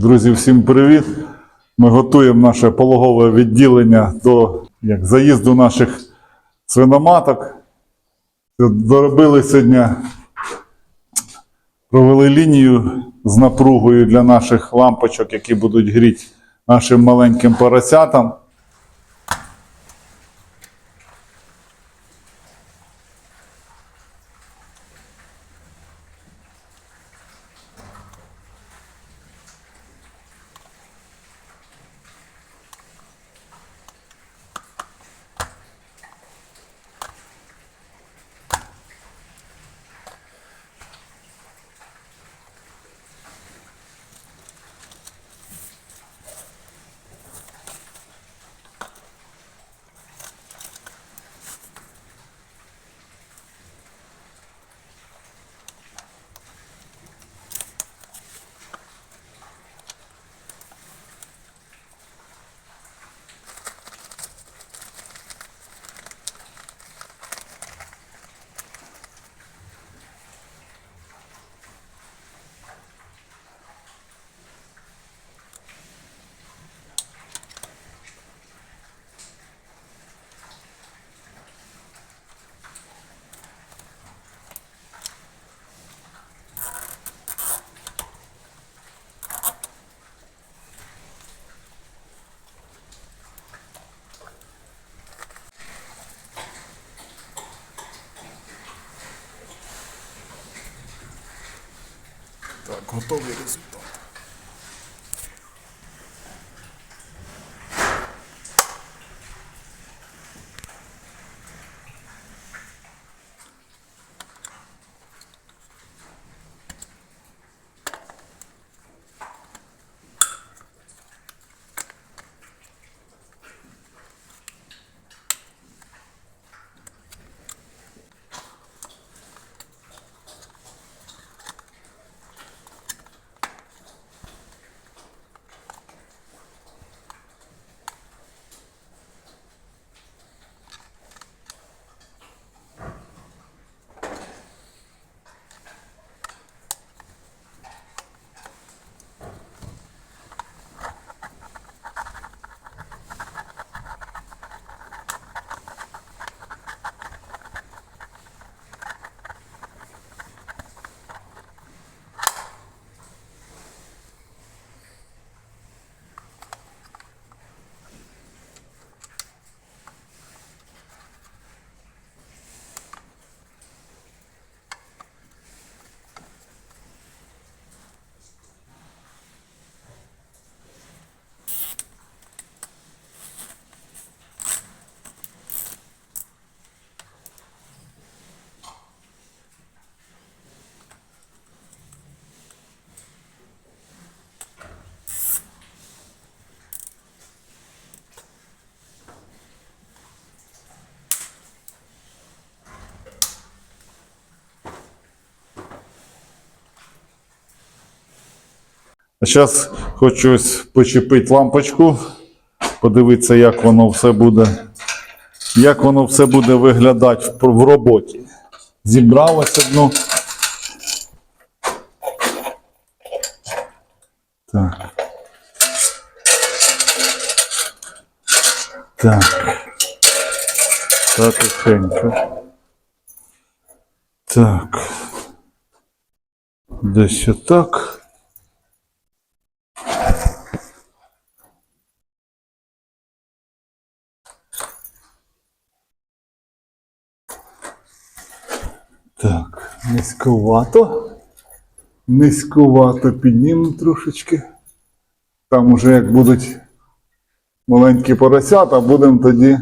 Друзі, всім привіт! Ми готуємо наше пологове відділення до як, заїзду наших свиноматок. Доробили сьогодні, провели лінію з напругою для наших лампочок, які будуть гріти нашим маленьким поросятам. 그것도 얘기했습니다. Зараз хочу ось почепити лампочку, подивитися, як воно все буде, як воно все буде виглядати в, роботі. Зібрав ось одну. Так. Так. Так, тихенько. Так. Десь отак. Так, низьковато. Низьковато піднімемо трошечки. Там уже як будуть маленькі поросята, будемо тоді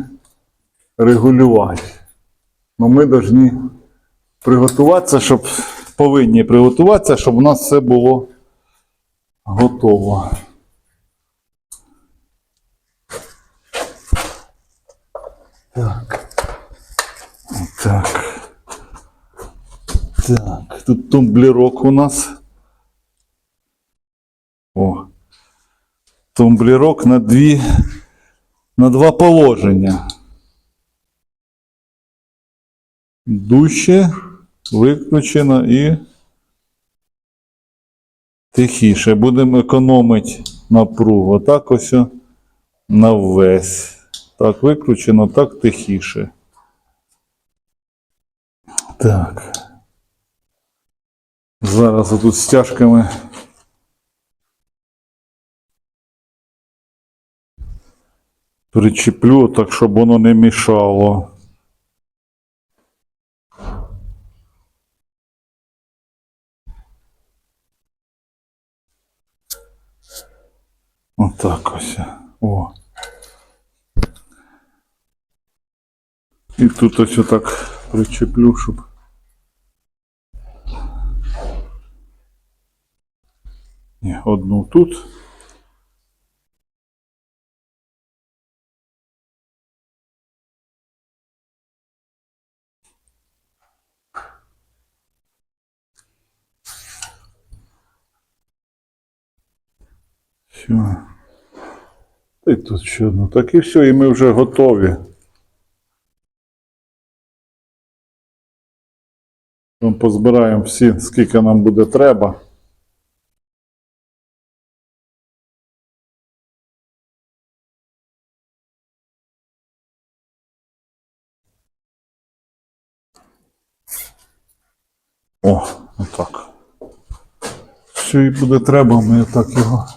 регулювати. Ну ми повинні приготуватися, щоб повинні приготуватися, щоб у нас все було готово. Так. Так. Так, тут тумблерок у нас. О. Тумблерок на дві, на два положення. Дуще, виключено і Тихіше. Будемо економити напругу. Отак ось на весь. Так, викручено, так тихіше. Так. Зараз отут стяжками. Причеплю так, щоб воно не мішало. Отак ось. О. І тут ось отак причеплю, щоб. Ні, одну тут. Все. І тут ще одну. Так і все, і ми вже готові. Ми позбираємо всі, скільки нам буде треба. О, отак. Що і буде треба, ми так його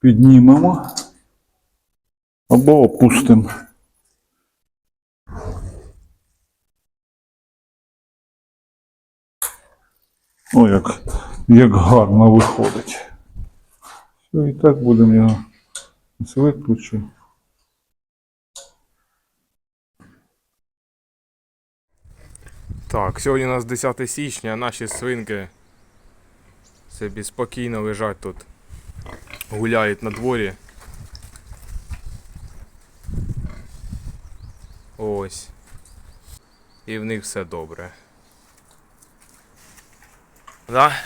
піднімемо або опустимо. О, як, як гарно виходить. Все, і так будемо його виключити. Так, сьогодні у нас 10 січня, наші свинки собі спокійно лежать тут, гуляють на дворі. Ось. І в них все добре. Да?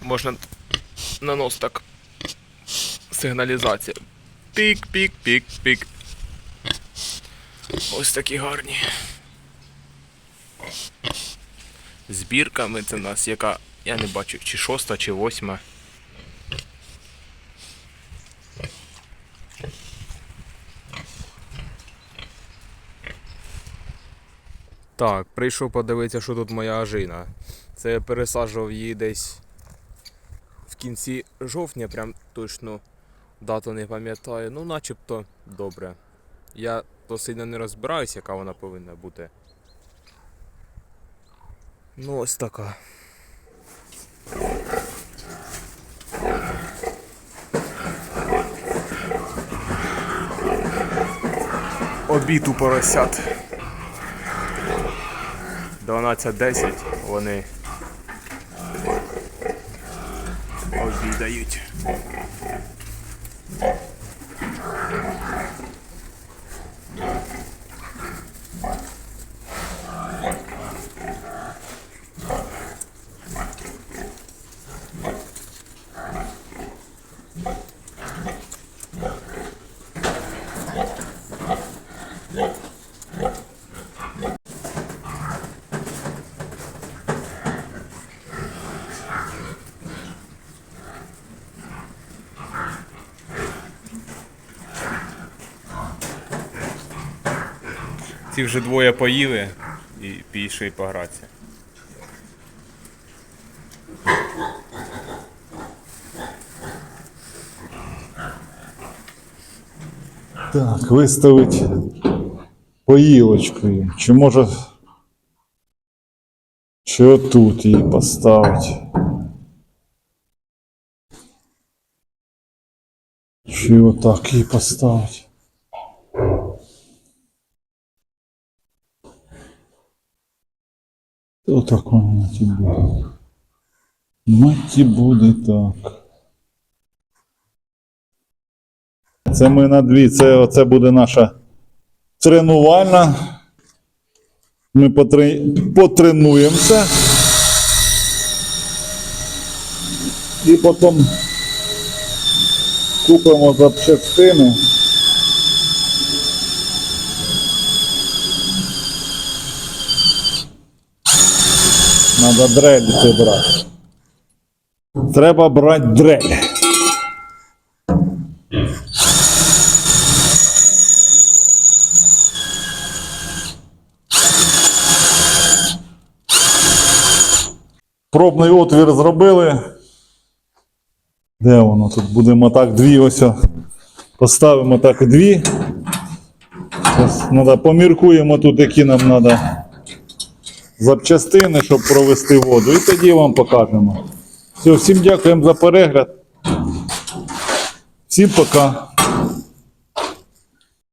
Можна на нос так. Сигналізація. Пік, пік, пік, пік. Ось такі гарні. Збірками це у нас яка. Я не бачу, чи шоста, чи восьма. Так, прийшов подивитися, що тут моя ажина. Це я пересаджував її десь в кінці жовтня, прям точно дату не пам'ятаю. Ну, начебто добре. Я то сильно не розбираюсь, яка вона повинна бути. Ну, ось така. Обід у поросят. 12.10 вони обідають. Ці вже двоє поїли і пішли погратися. Так, виставить поїлочку їм. Чи може. Чи отут її поставить? Чи отак її поставить? Отак воно маті буде. Маті буде так. Це ми на дві, це, це буде наша тренувальна. Ми потре, потренуємося. І потім купимо запчастини. Надо дрель брати. Треба брати дрель. Пробний отвір зробили. Де воно тут? Будемо так дві ось. Поставимо так дві. Зараз надо, поміркуємо тут, які нам треба запчастини, щоб провести воду. І тоді вам покажемо. Все, всім дякуємо за перегляд. Всім пока.